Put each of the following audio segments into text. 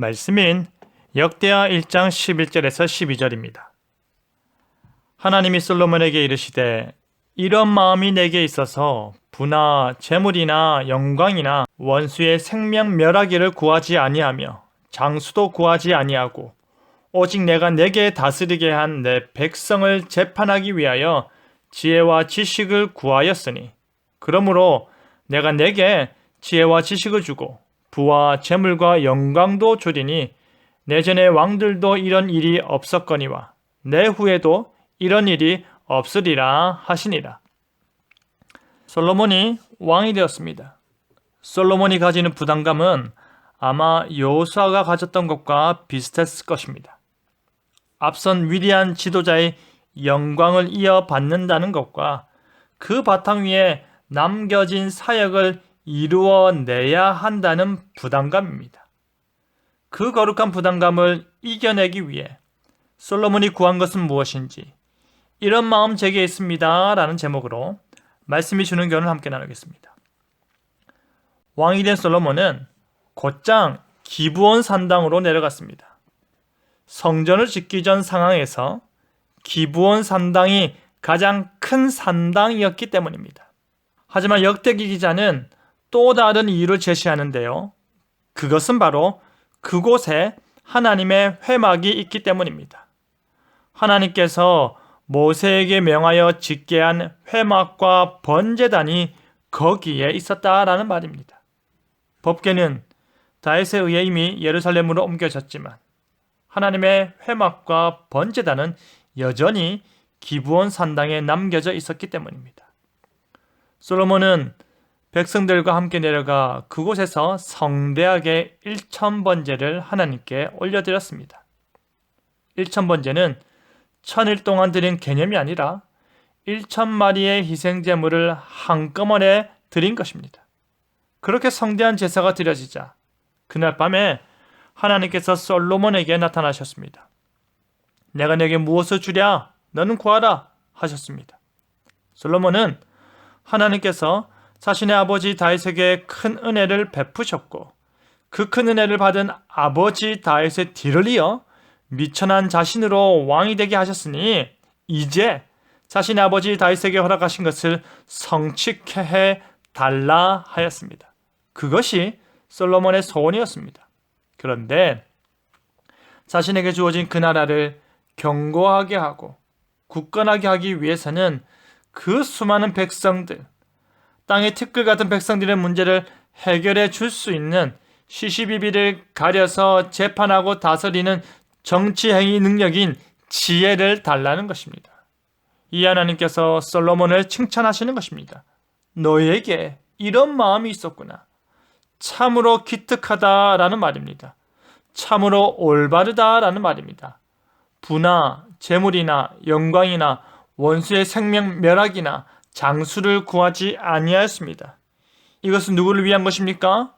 말씀인 역대하 1장 11절에서 12절입니다. 하나님이 솔로몬에게 이르시되 이런 마음이 내게 있어서 부나 재물이나 영광이나 원수의 생명 멸하기를 구하지 아니하며 장수도 구하지 아니하고 오직 내가 내게 다스리게 한 내 백성을 재판하기 위하여 지혜와 지식을 구하였으니 그러므로 내가 내게 지혜와 지식을 주고 부와 재물과 영광도 주리니 내 전에 왕들도 이런 일이 없었거니와 내 후에도 이런 일이 없으리라 하시니라. 솔로몬이 왕이 되었습니다. 솔로몬이 가지는 부담감은 아마 요수아가 가졌던 것과 비슷했을 것입니다. 앞선 위대한 지도자의 영광을 이어받는다는 것과 그 바탕 위에 남겨진 사역을 이루어내야 한다는 부담감입니다. 그 거룩한 부담감을 이겨내기 위해 솔로몬이 구한 것은 무엇인지 이런 마음 제게 있습니다. 라는 제목으로 말씀이 주는 견을 함께 나누겠습니다. 왕이 된 솔로몬은 곧장 기부원 산당으로 내려갔습니다. 성전을 짓기 전 상황에서 기부원 산당이 가장 큰 산당이었기 때문입니다. 하지만 역대기 기자는 또 다른 이유를 제시하는데요. 그것은 바로 그곳에 하나님의 회막이 있기 때문입니다. 하나님께서 모세에게 명하여 짓게 한 회막과 번제단이 거기에 있었다라는 말입니다. 법계는 다윗에 의해 이미 예루살렘으로 옮겨졌지만 하나님의 회막과 번제단은 여전히 기부원 산당에 남겨져 있었기 때문입니다. 솔로몬은 백성들과 함께 내려가 그곳에서 성대하게 1천번제를 하나님께 올려드렸습니다. 1천번제는 천일 동안 드린 개념이 아니라 1천 마리의 희생제물을 한꺼번에 드린 것입니다. 그렇게 성대한 제사가 드려지자 그날 밤에 하나님께서 솔로몬에게 나타나셨습니다. 내가 내게 무엇을 주랴? 너는 구하라 하셨습니다. 솔로몬은 하나님께서 자신의 아버지 다윗에게 큰 은혜를 베푸셨고 그 큰 은혜를 받은 아버지 다윗의 뒤를 이어 미천한 자신으로 왕이 되게 하셨으니 이제 자신의 아버지 다윗에게 허락하신 것을 성취해 달라 하였습니다. 그것이 솔로몬의 소원이었습니다. 그런데 자신에게 주어진 그 나라를 견고하게 하고 굳건하게 하기 위해서는 그 수많은 백성들, 땅의 티끌 같은 백성들의 문제를 해결해 줄 수 있는 시시비비를 가려서 재판하고 다스리는 정치 행위 능력인 지혜를 달라는 것입니다. 이 하나님께서 솔로몬을 칭찬하시는 것입니다. 너에게 이런 마음이 있었구나. 참으로 기특하다라는 말입니다. 참으로 올바르다라는 말입니다. 부나 재물이나 영광이나 원수의 생명 멸악이나 장수를 구하지 아니하였습니다. 이것은 누구를 위한 것입니까?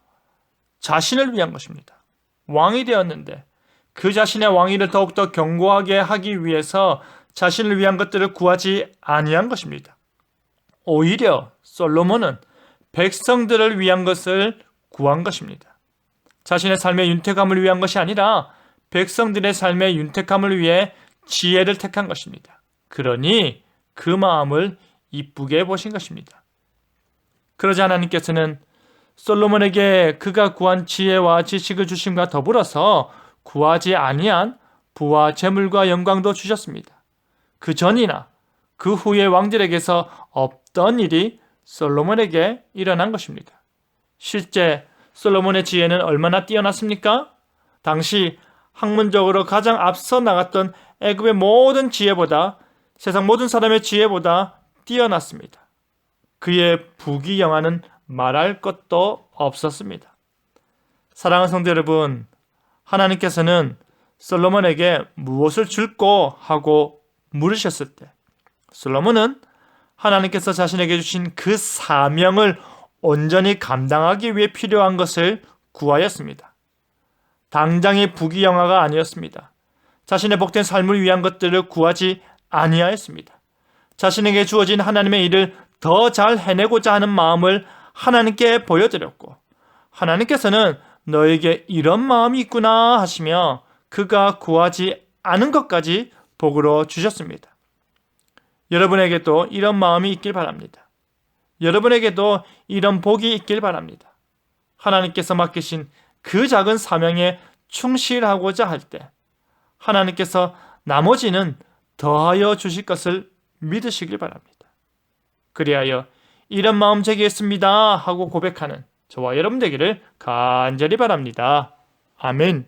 자신을 위한 것입니다. 왕이 되었는데 그 자신의 왕위를 더욱더 견고하게 하기 위해서 자신을 위한 것들을 구하지 아니한 것입니다. 오히려 솔로몬은 백성들을 위한 것을 구한 것입니다. 자신의 삶의 윤택함을 위한 것이 아니라 백성들의 삶의 윤택함을 위해 지혜를 택한 것입니다. 그러니 그 마음을 이쁘게 보신 것입니다. 그러자 하나님께서는 솔로몬에게 그가 구한 지혜와 지식을 주심과 더불어서 구하지 아니한 부와 재물과 영광도 주셨습니다. 그 전이나 그 후의 왕들에게서 없던 일이 솔로몬에게 일어난 것입니다. 실제 솔로몬의 지혜는 얼마나 뛰어났습니까? 당시 학문적으로 가장 앞서 나갔던 애굽의 모든 지혜보다 세상 모든 사람의 지혜보다 뛰어났습니다. 그의 부귀영화는 말할 것도 없었습니다. 사랑하는 성도 여러분, 하나님께서는 솔로몬에게 무엇을 줄고 하고 물으셨을 때 솔로몬은 하나님께서 자신에게 주신 그 사명을 온전히 감당하기 위해 필요한 것을 구하였습니다. 당장의 부귀영화가 아니었습니다. 자신의 복된 삶을 위한 것들을 구하지 아니하였습니다. 자신에게 주어진 하나님의 일을 더 잘 해내고자 하는 마음을 하나님께 보여드렸고 하나님께서는 너에게 이런 마음이 있구나 하시며 그가 구하지 않은 것까지 복으로 주셨습니다. 여러분에게도 이런 마음이 있길 바랍니다. 여러분에게도 이런 복이 있길 바랍니다. 하나님께서 맡기신 그 작은 사명에 충실하고자 할 때 하나님께서 나머지는 더하여 주실 것을 믿으시길 바랍니다. 그리하여 이런 마음 제게 있습니다 하고 고백하는 저와 여러분 되기를 간절히 바랍니다. 아멘.